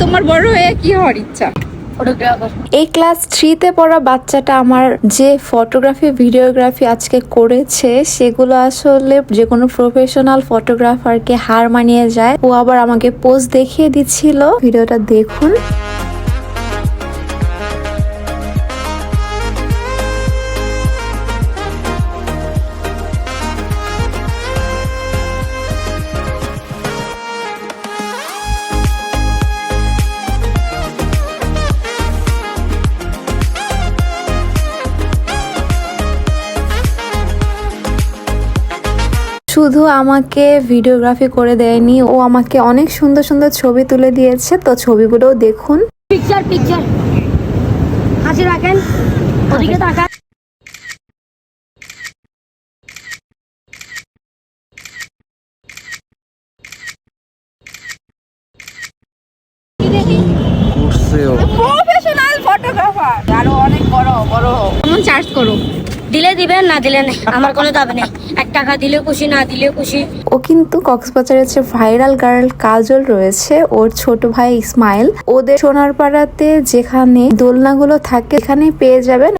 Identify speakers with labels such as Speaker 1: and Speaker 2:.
Speaker 1: তোমার বড় হয়ে কি হওয়ার ইচ্ছা?
Speaker 2: এই ক্লাস থ্রিতে পড়া বাচ্চাটা আমার যে ফটোগ্রাফি ভিডিওগ্রাফি আজকে করেছে, সেগুলো আসলে যে কোনো প্রফেশনাল ফটোগ্রাফারকে হার মানিয়ে যায়। ও আবার আমাকে পোজ দেখিয়ে দিচ্ছিল। ভিডিওটা দেখুন। শুধু আমাকে ভিডিওগ্রাফি করে দেয়নি ও আমাকে অনেক সুন্দর সুন্দর ছবি তুলে দিয়েছে তো ছবিগুলোও দেখুন।
Speaker 3: পিকচার পিকচার হাসি রাখেন ওদিকে তাকান।
Speaker 1: প্রফেশনাল ফটোগ্রাফার আরও অনেক বড় বড়। কেমন চার্জ করো?
Speaker 3: দিলে দিবেন না দিলে নেই। আমার কোনো দাবি নেই। এক টাকা দিলে খুশি, না দিলে খুশি।
Speaker 2: ও কিন্তু কক্সবাজারের যে ভাইরাল গার্ল কাজল রয়েছে, ওর ছোট ভাই ইসমাইল ওদের সোনারপাড়াতে যেখানে দোলনাগুলো থাকে এখানে পেয়ে যাবেন।